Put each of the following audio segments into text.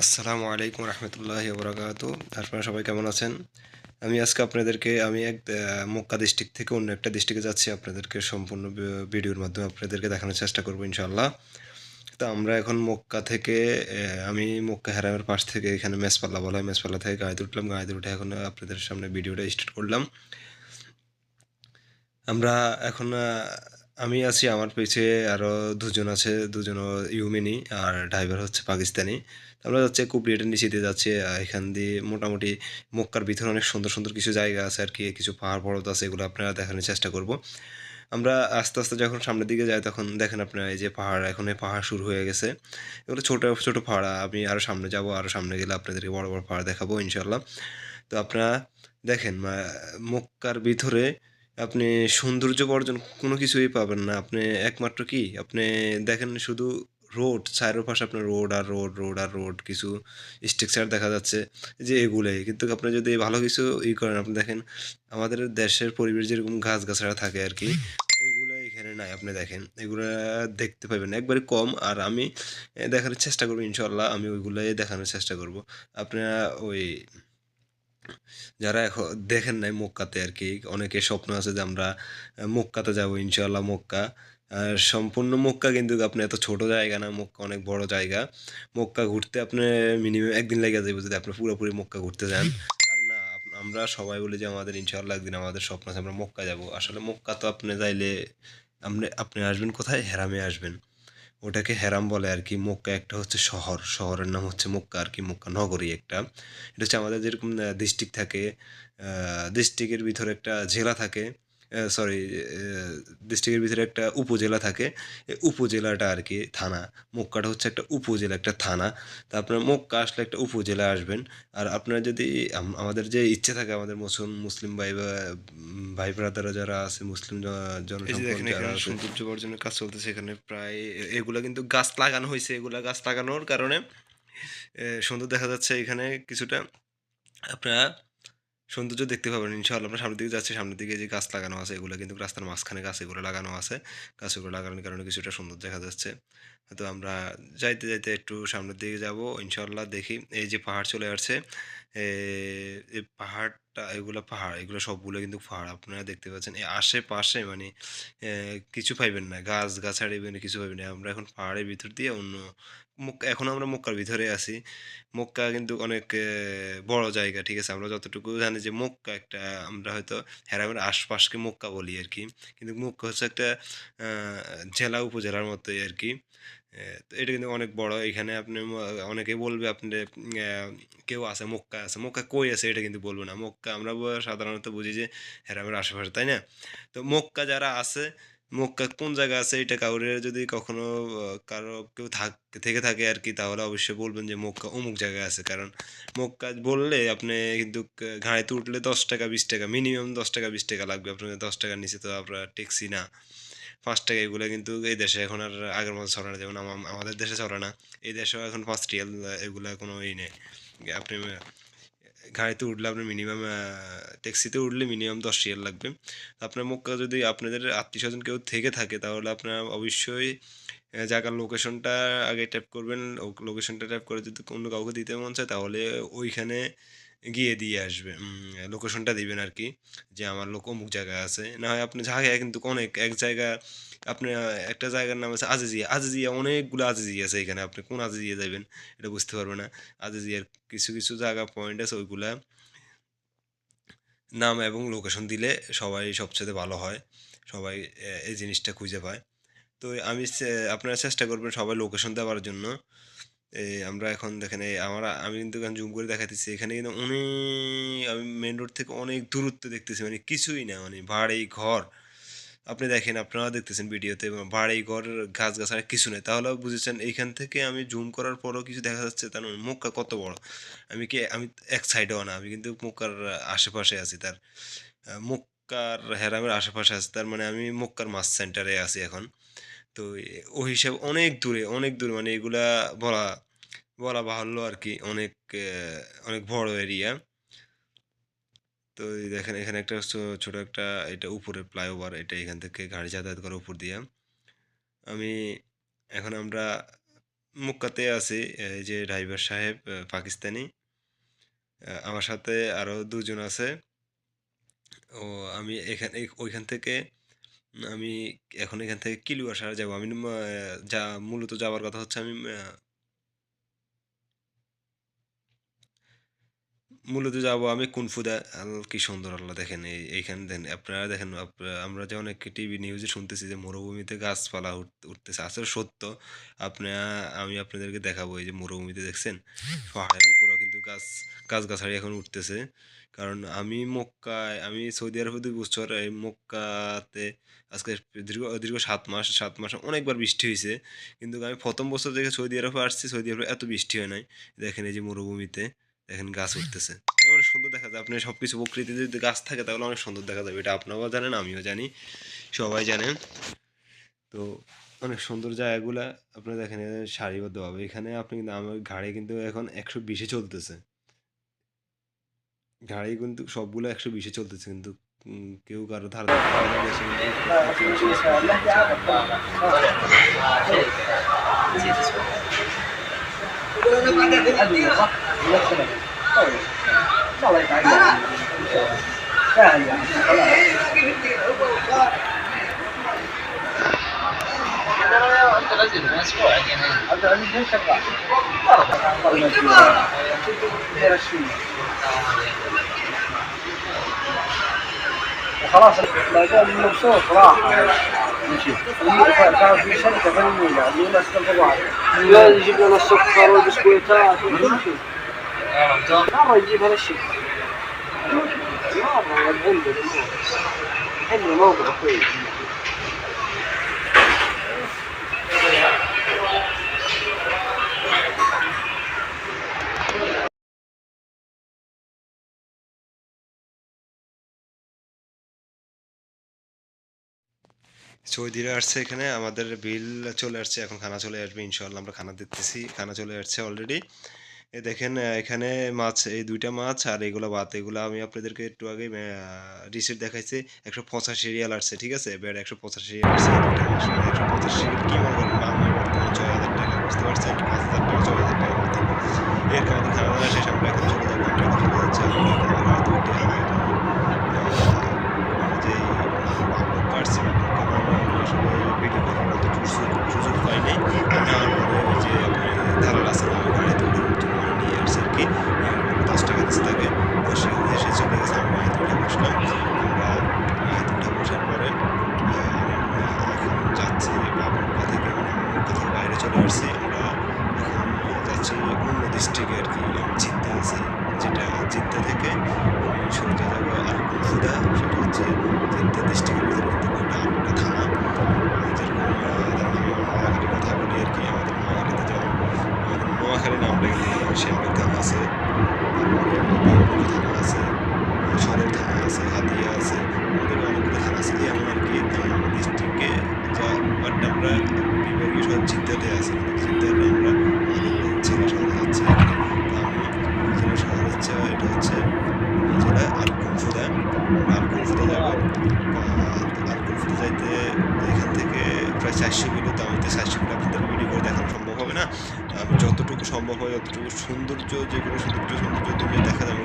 আসসালামু আলাইকুম রহমতুল্লাহি বরাকাতু আপনারা সবাই কেমন আছেন? আমি আজকে আপনাদেরকে, আমি এক মক্কা ডিস্ট্রিক্ট থেকে অন্য একটা ডিস্ট্রিক্টে যাচ্ছি। আপনাদেরকে সম্পূর্ণ ভিডিওর মাধ্যমে আপনাদেরকে দেখানোর চেষ্টা করব ইনশাল্লাহ তো আমরা এখন মক্কা থেকে আমি মক্কা হেরামের পাশ থেকে এখানে মেসপাল্লা বলা হয়। মেসপাল্লা থেকে গাড়িতে উঠলাম। গাড়িতে উঠে এখন আপনাদের সামনে ভিডিওটা স্টার্ট করলাম। আমরা এখন আমি আছি আমার পিছে আরও দুজন আছে দুজন ইউমিনি আর ড্রাইভার হচ্ছে পাকিস্তানি। আমরা যাচ্ছি কুপরিয়াটের নিচে দিয়ে যাচ্ছি এখান দিয়ে মোটামুটি মক্কার ভিতরে অনেক সুন্দর সুন্দর কিছু জায়গা আছে আর কি, কিছু পাহাড় পর্বত আছে, এগুলো আপনারা দেখানোর চেষ্টা করব। আমরা আস্তে আস্তে যখন সামনের দিকে যাই তখন দেখেন আপনারা এই যে পাহাড়, এখন এই পাহাড় শুরু হয়ে গেছে। এগুলো ছোটো ছোটো পাহাড়, আমি আরও সামনে যাব আরও সামনে গেলে আপনাদেরকে বড় বড় পাহাড় দেখাবো ইনশাল্লাহ তো আপনারা দেখেন মক্কার ভিতরে আপনি সৌন্দর্য বর্জন কোনো কিছুই পাবেন না। আপনি একমাত্র কি? আপনি দেখেন শুধু রোড চারোপাশে আপনার রোড আর রোড রোড আর রোড কিছু স্ট্রাকচার দেখা যাচ্ছে যে এগুলোই। কিন্তু আপনি যদি ভালো কিছু ই করেন, আপনি দেখেন আমাদের দেশের পরিবেশ যেরকম গাছ গাছড়া থাকে আর কি, ওইগুলো এখানে নাই। আপনি দেখেন, এগুলো দেখতে পাবেন। একবারে কম, আর আমি দেখানোর চেষ্টা করব ইনশাল্লাহ আমি ওইগুলোই দেখানোর চেষ্টা করব। আপনারা ওই যারা এখন দেখেন নাই মক্কাতে আর কি, অনেকে স্বপ্ন আছে যে আমরা মক্কাতে যাব, ইনশাআল্লাহ মক্কা। আর সম্পূর্ণ মক্কা কিন্তু আপনি এত ছোট জায়গা না, মক্কা অনেক বড় জায়গা। মক্কা ঘুরতে আপনি মিনিমাম একদিন লেগে যাবে যদি আপনি পুরোপুরি মক্কা ঘুরতে যান। আর না আমরা সবাই বলি যে আমাদের ইনশাআল্লাহ একদিন আমাদের স্বপ্ন আছে আমরা মক্কা যাব। আসলে মক্কা তো আপনি যাইলে, আপনি আপনি আসবেন কোথায়? হেরামে আসবেন। ওটাকে হেরাম বলে আর কি। মক্কা একটা হচ্ছে শহর। শহরের নাম হচ্ছে মক্কা আর কি, মক্কা নগরী একটা। এটা হচ্ছে আমাদের যেরকম ডিস্ট্রিক্ট থাকে ডিস্ট্রিক্টের ভিতরে একটা জেলা থাকে। সরি ডিস্ট্রিক্টের ভিতরে একটা উপজেলা থাকে। উপজেলাটা আর কি থানা। মক্কাটা হচ্ছে একটা উপজেলা একটা থানা। তা আপনার মক্কা আসলে একটা উপজেলা আসবেন। আর আপনার যদি আমাদের যে ইচ্ছে থাকে আমাদের মুসলিম মুসলিম ভাই ভাই ব্রাদাররা যারা আছে মুসলিম সৌন্দর্য বর্জনের কাজ চলতেছে এখানে প্রায় এগুলা কিন্তু গাছ লাগানো হয়েছে এগুলা গাছ লাগানোর কারণে সুন্দর দেখা যাচ্ছে এখানে কিছুটা। আপনারা সৌন্দর্য দেখতে পাবেন, ইনশাআল্লাহ। আমরা সামনের দিকে যাচ্ছি, সামনের দিকে যে গাছ লাগানো আছে, এগুলো কিন্তু রাস্তার মাঝখানে গাছ এগুলো লাগানো আছে। গাছগুলো লাগানোর কারণে কিছুটা সুন্দর দেখা যাচ্ছে। তো আমরা যাইতে যাইতে একটু সামনের দিকে যাব ইনশাল্লাহ দেখি। এই যে পাহাড় চলে আসছে এই পাহাড়টা, এগুলো পাহাড়, এগুলো সবগুলো কিন্তু পাহাড়। আপনারা দেখতে পাচ্ছেন, এই আশেপাশে মানে কিছু পাইবেন না, গাছ গাছাড়ি কিছু পাইবেন না। আমরা এখন পাহাড়ের ভিতর দিয়ে অন্য এখন আমরা মক্কার ভিতরে আছি। মক্কা কিন্তু অনেক বড় জায়গা, ঠিক আছে? আমরা যতটুকু জানি যে মক্কা একটা, আমরা হয়তো হেরামের আশপাশকে মক্কা বলি আর কি। কিন্তু মক্কা হচ্ছে একটা জেলা, উপজেলার মতোই আর কি। এটা কিন্তু অনেক বড়। এখানে আপনি অনেকে বলবে আপনি কেউ আছে মক্কা আছে মক্কা কই আছে এটা কিন্তু বলব না। মক্কা আমরা সাধারণত বুঝি যে হেরামের আশেপাশে, তাই না? তো মক্কা যারা আছে, মক্কা কোন জায়গা আছে এটা কাউরে যদি কখনো কারও কেউ থাক, থেকে থাকে আর কি, তাহলে অবশ্যই বলবেন যে মক্কা অমুক জায়গায় আছে। কারণ মক্কা বললে আপনি কিন্তু গাড়িতে উঠলে দশ টাকা, বিশ টাকা, মিনিমাম দশ টাকা, বিশ টাকা লাগবে। আপনার দশ টাকার নিচে তো আপনার ট্যাক্সি না। পাঁচ টাকা এগুলো কিন্তু এই দেশে এখন আর আগের মতো চলে না, যেমন আম- আমাদের দেশে চলে না। এই দেশেও এখন পাঁচ রিয়াল এগুলো কোনো ই নেই। আপনি, গাড়িতে উঠলে আপনার মিনিমাম ট্যাক্সিতে উঠলে মিনিমাম দশ রিয়াল লাগবে। আপনার মক্কা যদি আপনাদের আত্মীয় স্বজন কেউ থেকে থাকে, তাহলে আপনার অবশ্যই জায়গার লোকেশনটা আগে ট্যাপ করবেন। লোকেশনটা ট্যাপ করে যদি অন্য কাউকে দিতে মন চায়, তাহলে ওইখানে গিয়ে দিয়ে আসবে। লোকেশনটা দিবেন আর কি যে আমার লোক অমুক জায়গায় আছে। না হয় আপনি জায়গায় কিন্তু অনেক, এক জায়গা আপনি, একটা জায়গার নাম আছে আজিজিয়া। আজিজিয়া অনেকগুলো আজিজিয়া আছে এখানে। আপনি কোন আজিজিয়া যাবেন এটা বুঝতে পারবে না। আজিজিয়ার কিছু কিছু জায়গা পয়েন্ট আছে, ওইগুলা নাম এবং লোকেশন দিলে সবাই সবচেয়ে ভালো হয়। সবাই এই জিনিসটা খুঁজে পায়। তো আমি আপনারা চেষ্টা করবেন সবাই লোকেশন দেওয়ার জন্য। এই আমরা এখন দেখেন, এই আমার, আমি কিন্তু এখন জুম করে দেখাতেছি এখানে কিন্তু অনেক, আমি মেন রোড থেকে অনেক দূরত্ব দেখতেছি মানে কিছুই না মানে বাড়ি ঘর। আপনি দেখেন, আপনারা দেখতেছেন ভিডিওতে বাড়ি ঘর গাছ গাছ আর কিছু নেই। তাহলে বুঝেছেন এইখান থেকে আমি জুম করার পরও কিছু দেখা যাচ্ছে, তার মানে মক্কা কত বড়? আমি কি, আমি এক সাইডেও না, আমি কিন্তু মক্কার আশেপাশে আছি, তার মক্কার হেরামের আশেপাশে আছি, তার মানে আমি মক্কার মাছ সেন্টারে আছি এখন। তো ওই হিসাবে অনেক দূরে অনেক দূরে মানে এগুলা বলা বলা বাহুল্য আর কি অনেক অনেক বড় এরিয়া তো দেখেন এখানে একটা ছোট একটা এটা উপরে ফ্লাইওভার এটা এখান থেকে গাড়ি যাতায়াত করে উপর দিয়ে। আমি এখন আমরা মক্কাতে আছি যে ড্রাইভার সাহেব পাকিস্তানি। আমার সাথে আরও দুজন আছে। ও, আমি এখানে ওইখান থেকে আমি এখন এখান থেকে কিলুয়াশার যাব। আমি যা, মূলত যাওয়ার কথা হচ্ছে আমি মূলত যাব আমি কুনফুদা আল্লাহ কি সুন্দর আল্লাহ দেখেন এই, এইখানে দেখেন, আপনারা দেখেন আমরা যে অনেক টিভি নিউজে শুনতেছি যে মরুভূমিতে গাছপালা উঠ- উঠতেছে। আসলে সত্য আপনারা আমি আপনাদেরকে দেখাবো এই যে মরুভূমিতে দেখছেন, পাহাড়ের উপরেও কিন্তু গাছ গাছগাছালি এখন উঠতেছে। কারণ আমি মক্কায়, আমি সৌদি আরবে দুই বছর, এই মক্কাতে আজকে দীর্ঘ দীর্ঘ সাত মাস, সাত মাসে অনেকবার বৃষ্টি হয়েছে কিন্তু আমি প্রথম বছর থেকে সৌদি আরবে আসছি, সৌদি আরবে এত বৃষ্টি হয় নাই। দেখেন এই যে মরুভূমিতে, দেখেন গাছ উঠতেছে। অনেক সুন্দর দেখা যায়। আপনি সব কিছু প্রকৃতিতে যদি গাছ থাকে, তাহলে অনেক সুন্দর দেখা যাবে। এটা আপনারাও জানেন, আমিও জানি। সবাই জানেন। তো অনেক সুন্দর জায়গাগুলো আপনারা দেখেন এখানে সারিবদ্ধভাবে এখানে আপনি কিন্তু আমার গাড়ি কিন্তু এখন একশো বিশে চলতেছে। গাড়ি কিন্তু সবগুলো একশো বিশে চলতেছে কিন্তু কেউ কারও ধার ধার وخلاص ما قال انه راح كان في شركه يجيب لنا السكر والبسكويتات مره يجيب هذا مره الحمد الأمور كويس সৌদিরা আসছে এখানে, আমাদের বিল চলে আসছে, এখন খানা চলে আসবে ইনশাল্লাহ আমরা খানা দিতেছি, খানা চলে আসছে অলরেডি এ দেখেন এখানে মাছ, এই দুইটা মাছ আর এগুলো ভাত, এগুলো আমি আপনাদেরকে একটু আগে রিসিট দেখাইছি, একশো পঁচাশি রিয়াল আসছে, ঠিক আছে? বেড একশো পঁচাশি রিয়াল আসছে একশো পঁচাশি রিয়াল কি মনে করেন বাংলায় ছয় হাজার টাকা, বুঝতে পারছেন? পাঁচ হাজার টাকা, ছয় হাজার এরকম আমাদের খাওয়া দাওয়া শেষ, আমরা এখন চলে যাব, আমরা চলে যাচ্ছি, আমরা এখন রাত দুইটে আমি এখন যে কাটছি আসলে ভিডিও করার মতো সুযোগ সুযোগ পাইনি নেওয়ার পরে ওই যে আপনার দালাল আছে না আমি গাড়িতে উঠে নতুন করে নিয়ে আসছি আর কি দশ টাকা দিচ্ছে তাকে তো সে এসে চলে গেছে, আমরা গাড়িতে উঠে বসলাম। আমরা গাড়িতে উঠে বসার পরে এখন যাচ্ছি বাবুকা থেকে মানে থেকে বাইরে চলে আসছি। আমরা এখন যাচ্ছি অন্য ডিস্ট্রিক্টে আর কি জিদ্দা আছি, যেটা জিদ্দা থেকে সোজা যাব আর খুদা সেটা হচ্ছে জিদ্দা ডিস্ট্রিক্টের ভিতরে কিন্তু ওটা আর একটা থানা যেরকম আহ, আমি নোয়াখালীর কথা বলি আর কি আমাদের নোয়াখালীতে যেমন আমাদের নোয়াখালী শ্যামবাগ থানা আছে তারপরে আছে সদর থানা আছে হাতিয়া আছে আমাদের অনেকগুলো থানা আছে এমন আর কি ডিস্ট্রিক্টে যা বাট আমরা বিভাগীয় সব জিদ্দাতে আছি জিদ্দাতে আমরা আমাদের জেলা শহরে যাচ্ছি আর কি তো আমি জেলা শহর হচ্ছে এটা হচ্ছে জেলা আলকুমফুদা আমরা আলকুমফুদা যাব আলকুমফুদা যাইতে এখান থেকে প্রায় চারশো কিলো তো আমি তো চারশো কিলো আপনাদের ভিডিও করে দেখানো সম্ভব হবে না আমি যতটুকু সম্ভব হয় যতটুকু সৌন্দর্য যেগুলো সৌন্দর্য সৌন্দর্য তুমি দেখা যাবে।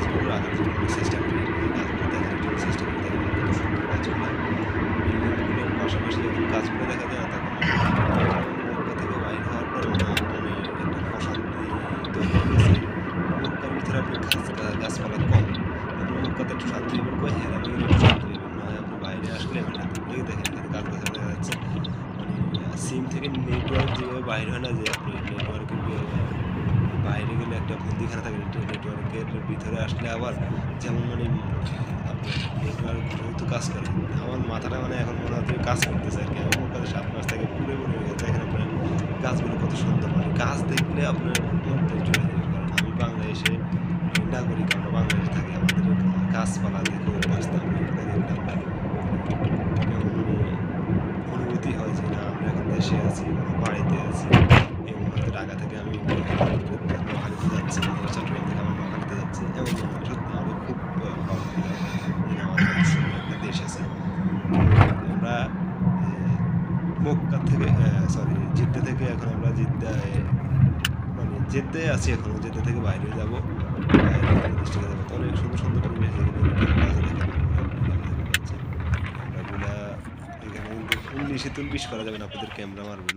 কাজগুলো আধুনিক সিস্টেম আধুনিক সিস্টেম কত সুন্দর কাজগুলো বিল্ডিংগুলোর পাশাপাশি যখন কাজগুলো দেখা যায় তখন বাইর হওয়ার পর মনে একটা গাছপালা কম আপনি শান্তি পাবেন হ্যাঁ আপনি বাইরে আসলে আপনি দেখেন এখানে যাচ্ছে সিম থেকে নেটওয়ার্ক যেভাবে বাইর হয় না যে আপনি নেটওয়ার্কের বাইরে গেলে একটা বন্দিখানা থাকে নেটওয়ার্কের ভিতরে আসলে আবার যেমন মানে আপনার নেটওয়ার্ক দ্রুত কাজ করে। আমার মাথাটা মানে এখন মনে হচ্ছে কাজ করতেছে আর কি। আমার মনে সাত মাস থেকে পুরো পুরো হয়ে গেছে। এখানে আপনার গাছগুলো কত সুন্দর মানে গাছ দেখলে আপনার মনটা জুড়ে যাবে। কারণ আমি বাংলাদেশে নাগরিক আমরা বাংলাদেশে থাকি আমাদের গাছপালা দেখে অভ্যস্ত আমরা এগুলো দেখলে আমরা কেমন মানে অনুভূতি হয় যে না আমরা এখন দেশে আছি কোনো বাড়িতে আছি এই মুহূর্তে ঢাকা থেকে আমি নোয়াখালীতে যাচ্ছি অথবা চট্টগ্রাম থেকে আমার নোয়াখালীতে যাচ্ছি এমন মনে হয় সত্যি আমাদের খুব আহ, ভালো লাগে যে না, আমাদের এত সুন্দর একটা দেশ আছে আমরা আহ, মক্কা থেকে সরি জিদ্দা থেকে এখন আমরা জিদ্দায় মানে জেদ্দায় আছি এখনও জেদ্দা থেকে বাইরে যাব। তো অনেক সুন্দর সুন্দর পরিবেশ এখানে কিন্তু উনিশে তুলবিশ করা যাবে না, আপনাদের ক্যামেরা মারবে।